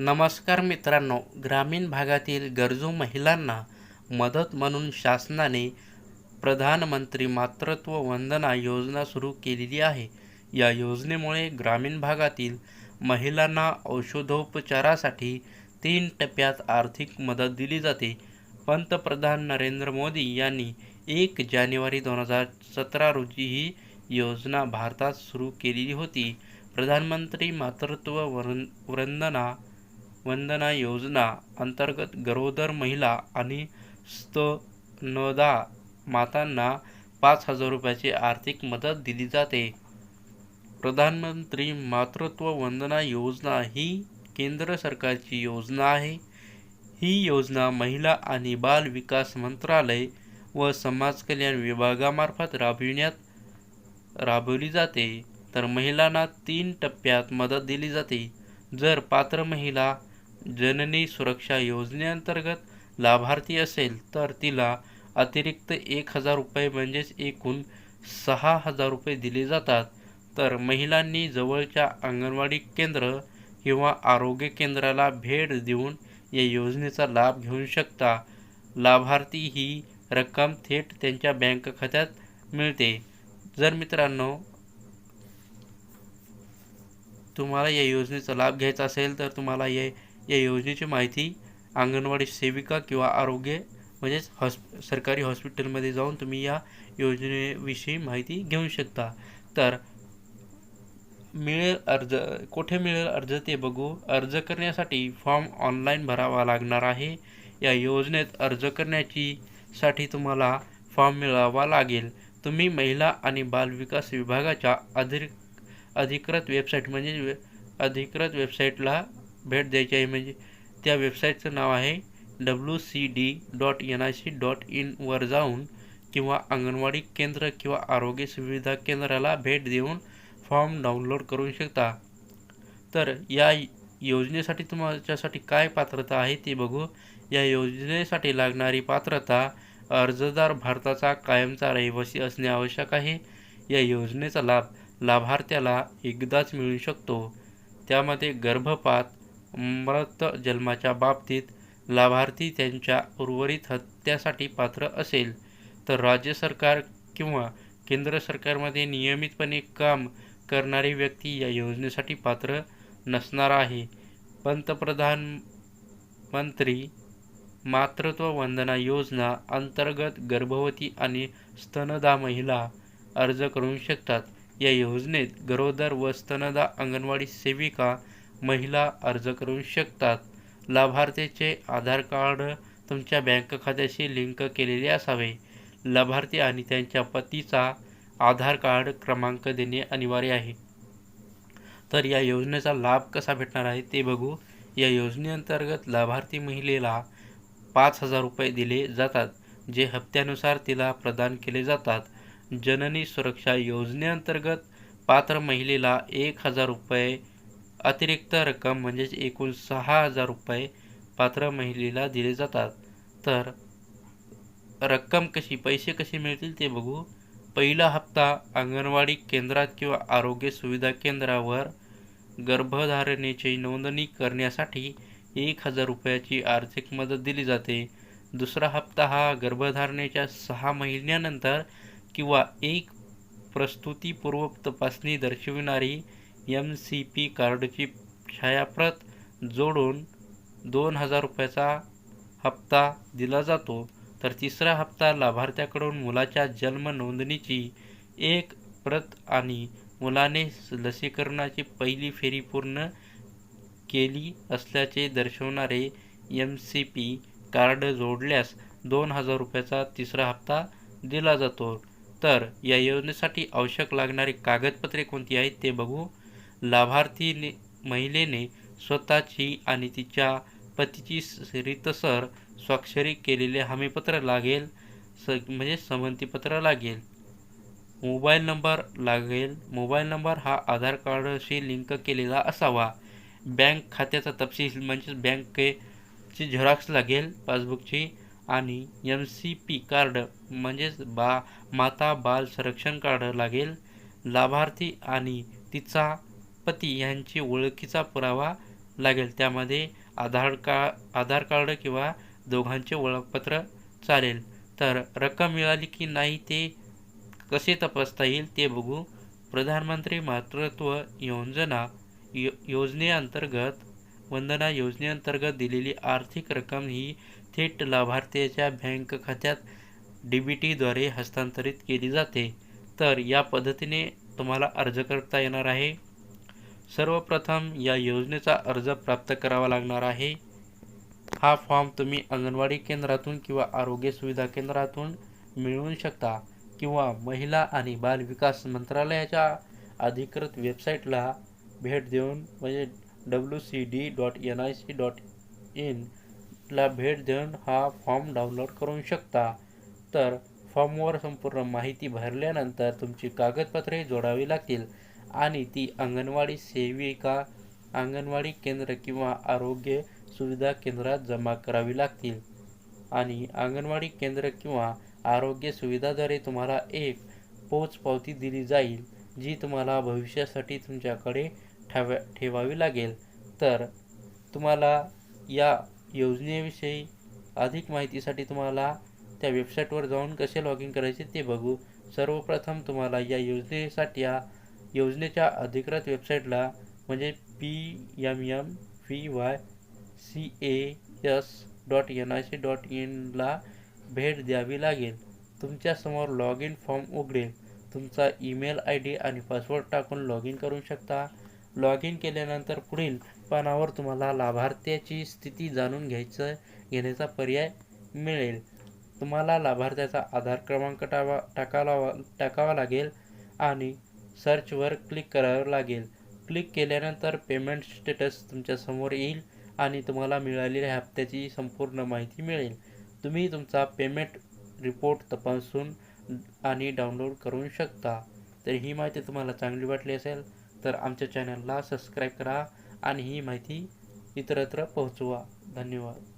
नमस्कार मित्रांनो ग्रामीण भागातील गरजू महिलांना मदत म्हणून शासनाने प्रधानमंत्री मातृत्व वंदना योजना सुरू केलेली आहे. या योजनेमुळे ग्रामीण भागातील महिलांना औषधोपचारासाठी तीन टप्प्यात आर्थिक मदत दिली जाते. पंतप्रधान नरेंद्र मोदी यांनी एक जानेवारी दोन हजार सतरा रोजी ही योजना भारतात सुरू केलेली होती. प्रधानमंत्री मातृत्व वरन वंदना वंदना योजना अंतर्गत गरोदर महिला आणि स्तनदा मातांना पाच हजार रुपयाची आर्थिक मदत दिली जाते. प्रधानमंत्री मातृत्व वंदना योजना ही केंद्र सरकारची योजना आहे. ही योजना महिला आणि बाल विकास मंत्रालय व समाज कल्याण विभागामार्फत राबविण्यात राबवली जाते. तर महिलांना तीन टप्प्यात मदत दिली जाते. जर पात्र महिला जननी सुरक्षा योजनेअंतर्गत लाभार्थी असेल तर तिला अतिरिक्त एक हजार रुपये म्हणजेच एकूण सहा हजार रुपये दिले जातात. तर महिलांनी जवळच्या अंगणवाडी केंद्र किंवा आरोग्य केंद्राला भेट देऊन या योजनेचा लाभ घेऊ शकता. लाभार्थी ही रक्कम थेट त्यांच्या बँक खात्यात मिळते. जर मित्रांनो तुम्हाला या योजनेचा लाभ घ्यायचा असेल तर तुम्हाला या या योजनेची माहिती अंगणवाडी सेविका किंवा आरोग्य म्हणजेच हॉस् सरकारी हॉस्पिटलमध्ये जाऊन तुम्ही या योजनेविषयी माहिती घेऊ शकता. तर मिळेल अर्ज कुठे मिळेल अर्ज ते बघू. अर्ज करण्यासाठी फॉर्म ऑनलाईन भरावा लागणार आहे. या योजनेत अर्ज करण्याची साठी तुम्हाला फॉर्म मिळावा लागेल. तुम्ही महिला आणि बालविकास विभागाच्या अधिक अधिकृत वेबसाईट म्हणजे अधिकृत वेबसाईटला भेट द्यायची आहे म्हणजे त्या वेबसाईटचं नाव आहे W C D dot N I C dot इनवर जाऊन किंवा अंगणवाडी केंद्र किंवा आरोग्य सुविधा केंद्राला भेट देऊन फॉर्म डाउनलोड करू शकता. तर या योजनेसाठी तुमच्यासाठी काय पात्रता आहे ते बघू. या योजनेसाठी लागणारी पात्रता अर्जदार भारताचा कायमचा रहिवासी असणे आवश्यक आहे. या योजनेचा लाभ लाभार्थ्याला एकदाच मिळू शकतो. त्यामध्ये गर्भपात मृत जन्माच्या बाबतीत लाभार्थी त्यांच्या उर्वरित हत्यासाठी पात्र असेल तर राज्य सरकार किंवा केंद्र सरकारमध्ये नियमितपणे काम करणारी व्यक्ती या योजनेसाठी पात्र नसणार आहे. पंतप्रधान मंत्री मातृत्व वंदना योजना अंतर्गत गर्भवती आणि स्तनदा महिला अर्ज करू शकतात. या योजनेत गरोदर व स्तनदा अंगणवाडी सेविका महिला अर्ज करू शकतात. लाभार्थीचे आधार कार्ड तुमच्या बँक खात्याशी लिंक केलेले असावे. लाभार्थी आणि त्यांच्या पतीचा आधार कार्ड क्रमांक देणे अनिवार्य आहे. तर या योजनेचा लाभ कसा भेटणार आहे ते बघू. या योजनेअंतर्गत लाभार्थी महिलेला पाच हजार रुपये दिले जातात जे हप्त्यानुसार तिला प्रदान केले जातात. जननी सुरक्षा योजनेअंतर्गत पात्र महिलेला एक हजार रुपये अतिरिक्त रक्कम म्हणजेच एकूण सहा हजार रुपये पात्र महिलेला दिले जातात. तर रक्कम कशी पैसे कसे मिळतील ते बघू. पहिला हप्ता अंगणवाडी केंद्रात किंवा आरोग्य सुविधा केंद्रावर गर्भधारणेची नोंदणी करण्यासाठी एक हजार रुपयाची आर्थिक मदत दिली जाते. दुसरा हप्ता हा गर्भधारणेच्या सहा महिन्यानंतर किंवा एक प्रस्तुतीपूर्व तपासणी दर्शविणारी एम सी पी कार्डची छायाप्रत जोडून दोन हजार रुपयाचा हप्ता दिला जातो. तर तिसरा हप्ता लाभार्थ्याकडून मुलाच्या जन्म नोंदणीची एक प्रत आणि मुलाने लसीकरणाची पहिली फेरी पूर्ण केली असल्याचे दर्शवणारे एम सी पी कार्ड जोडल्यास दोन हजार रुपयाचा तिसरा हप्ता दिला जातो. तर या योजनेसाठी आवश्यक लागणारी कागदपत्रे कोणती आहेत ते बघू. लाभार्थीने महिलेने स्वतःची आणि तिच्या पतीची रीतसर स्वाक्षरी केलेले हमीपत्र लागेल स म्हणजे संमतीपत्र लागेल. मोबाईल नंबर लागेल. मोबाईल नंबर हा आधार कार्डशी लिंक केलेला असावा. बँक खात्याचा तपशील म्हणजेच बँकेची झेरॉक्स लागेल पासबुकची आणि एम सी पी कार्ड म्हणजेच बा माता बाल संरक्षण कार्ड लागेल. लाभार्थी आणि तिचा पती यांची ओळखीचा पुरावा लागेल. त्यामध्ये आधार का आधार कार्ड किंवा दोघांचे ओळखपत्र चालेल. तर रक्कम मिळाली की नाही ते कसे तपासता येईल ते बघू. प्रधानमंत्री मातृत्व योजना यो योजनेअंतर्गत वंदना योजनेअंतर्गत दिलेली आर्थिक रक्कम ही थेट लाभार्थ्याच्या बँक खात्यात डी बी टीद्वारे हस्तांतरित केली जाते. तर या पद्धतीने तुम्हाला अर्ज करता येणार आहे. सर्वप्रथम या योजनेचा अर्ज प्राप्त करावा लागणार आहे. हा फॉर्म तुम्ही अंगणवाडी केंद्रातून किंवा आरोग्य सुविधा केंद्रातून मिळवू शकता किंवा महिला आणि बाल विकास मंत्रालयाच्या अधिकृत वेबसाईटला भेट देऊन म्हणजे W C D dot N I C dot इनला भेट देऊन हा फॉर्म डाउनलोड करू शकता. तर फॉर्मवर संपूर्ण माहिती भरल्यानंतर तुमची कागदपत्रे जोडावी लागतील. आणि ती अंगणवाडी सेविका अंगणवाडी केंद्र किंवा आरोग्य सुविधा केंद्रात जमा करावी लागतील. आणि अंगणवाडी केंद्र किंवा आरोग्य सुविधाद्वारे तुम्हाला एक पोच पावती दिली जाईल जी तुम्हाला भविष्यासाठी तुमच्याकडे ठेवा ठेवावी लागेल. तर तुम्हाला या योजनेविषयी अधिक माहितीसाठी तुम्हाला त्या वेबसाईटवर जाऊन कसे लॉग इन करायचे ते बघू. सर्वप्रथम तुम्हाला या योजनेसाठी या योजनेच्या अधिकृत वेबसाईटला म्हणजे P M M V Y C A S dot N I C dot इनला भेट द्यावी लागेल. तुमच्यासमोर लॉग इन फॉर्म उघडेल. तुमचा ईमेल आय डी आणि पासवर्ड टाकून लॉग इन करू शकता. लॉग इन केल्यानंतर पुढील पानावर तुम्हाला लाभार्थ्याची स्थिती जाणून घ्यायचं घेण्याचा पर्याय मिळेल. तुम्हाला लाभार्थ्याचा आधार क्रमांक टावा टाकावा टाकावा लागेल आणि सर्चवर क्लिक करावं लागेल. क्लिक केल्यानंतर पेमेंट स्टेटस तुमच्यासमोर येईल आणि तुम्हाला मिळालेल्या हप्त्याची संपूर्ण माहिती मिळेल. तुम्ही तुमचा पेमेंट रिपोर्ट तपासून आणि डाउनलोड करू शकता. तर ही माहिती तुम्हाला चांगली वाटली असेल तर आमच्या चॅनलला सबस्क्राईब करा आणि ही माहिती इतरत्र पोहोचवा. धन्यवाद.